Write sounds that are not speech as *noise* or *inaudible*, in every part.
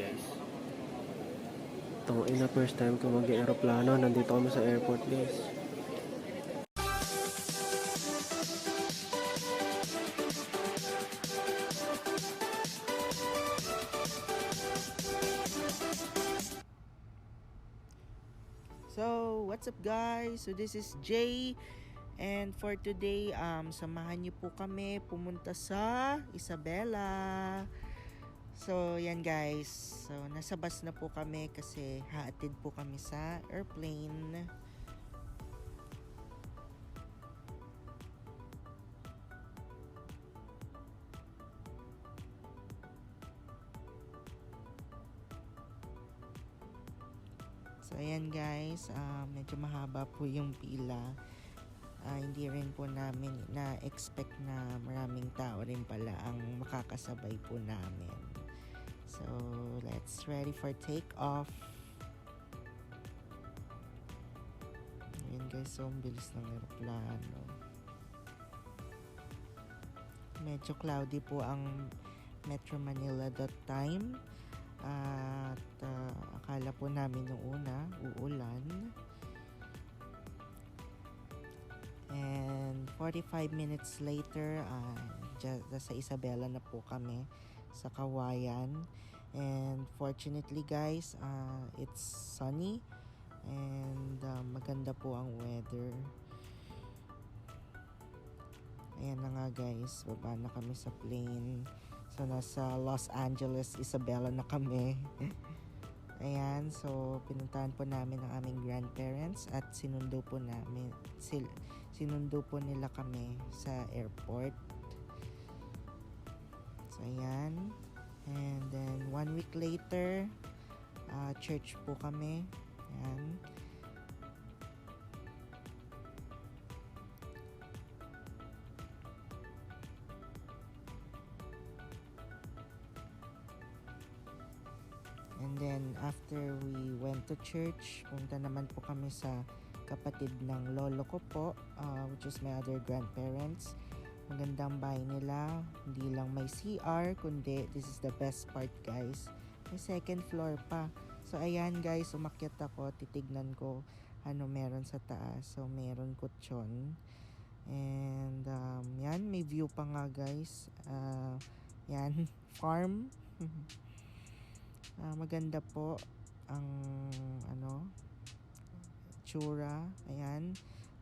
guys. Itong ina first time ko mag-aeroplano. Nandito kami sa airport guys. So, what's up guys? So this is Jay and for today um samahan niyo po kami pumunta sa Isabela. So, yan guys. So, nasa bus na po kami kasi haatid po kami sa airplane. So, ayan guys, ah, medyo mahaba po yung pila. Ah, hindi rin po namin na-expect na maraming tao rin pala ang makakasabay po namin. So, let's ready for take off. Ayan guys, so ang bilis ng aeroplano. Medyo cloudy po ang Metro Manila that time. At ah, akala po namin nung una, uulan. And 45 minutes later, uh, sa Isabela na po kami sa Kawayan. And fortunately guys, uh, it's sunny and uh, maganda po ang weather. Ayan na nga guys, baba na kami sa plane. So nasa Los Angeles, Isabela na kami. *laughs* Ayan, so pinuntahan po namin ang aming grandparents at sinundo po namin sil, sinundo po nila kami sa airport. Ayan. And then one week later, uh, church po kami. Ayan. And then after we went to church, punta naman po kami sa kapatid ng lolo ko po, uh, which is my other grandparents. Magandang bahay nila. Hindi lang may CR, kundi this is the best part guys. May second floor pa. So ayan guys, umakyat ako, titignan ko ano meron sa taas. So meron kutsyon. And um, yan, may view pa nga guys. Uh, yan, *laughs* farm. Ah, maganda po ang ano tsura ayan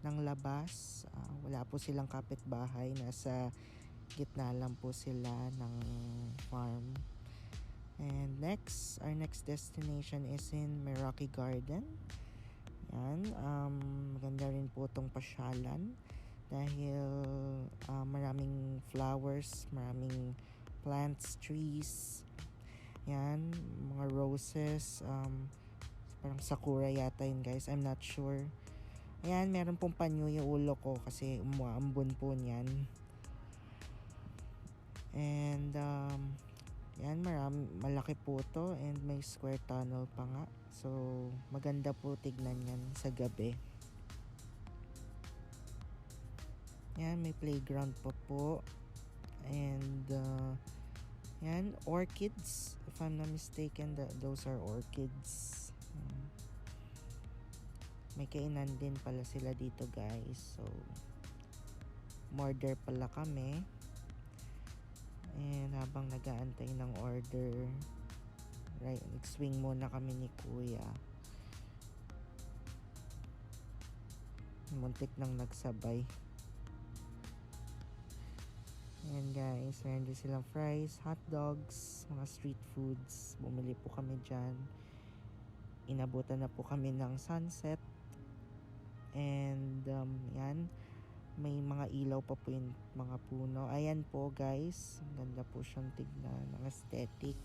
ng labas. Ah, wala po silang kapitbahay. Nasa gitna lang po sila ng farm. And next our next destination is in Meraki Garden. Yan um, maganda rin po itong pasyalan. Dahil ah, maraming flowers maraming plants trees. Yan, mga roses, um, parang sakura yata yun guys, I'm not sure. Ayan, meron pong panyo yung ulo ko kasi umuambon po niyan. And, um, yan, marami, malaki po to and may square tunnel pa nga. So, maganda po tignan yan sa gabi. Yan, may playground pa po. And, uh, yan, orchids. If I'm not mistaken, the, those are orchids. May kainan din pala sila dito guys. So, order pala kami. And habang nagaantay ng order, right, nag-swing muna kami ni kuya. Muntik nang nagsabay. Ayan guys, meron din silang fries, hot dogs, mga street foods. Bumili po kami dyan. Inabutan na po kami ng sunset. And um, yan, may mga ilaw pa po yung mga puno. Ayan po guys, ganda po siyang tignan, ang aesthetic.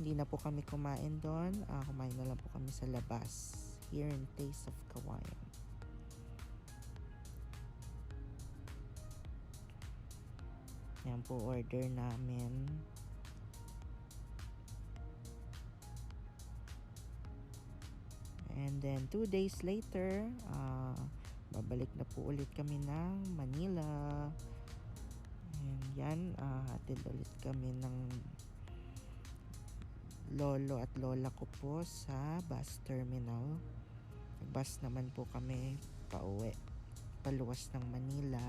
Hindi na po kami kumain doon. Ah, kumain na lang po kami sa labas. Here in Taste of Kawayan. Yan po order namin. And then two days later, uh, babalik na po ulit kami ng Manila. And yan, uh, hatid ulit kami ng lolo at lola ko po sa bus terminal. Bus naman po kami pauwi paluwas ng Manila.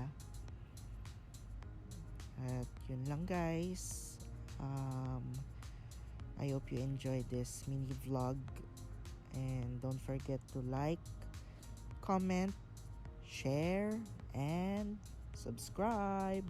At yun lang guys. Um, I hope you enjoyed this mini vlog. And don't forget to like, comment, share, and subscribe.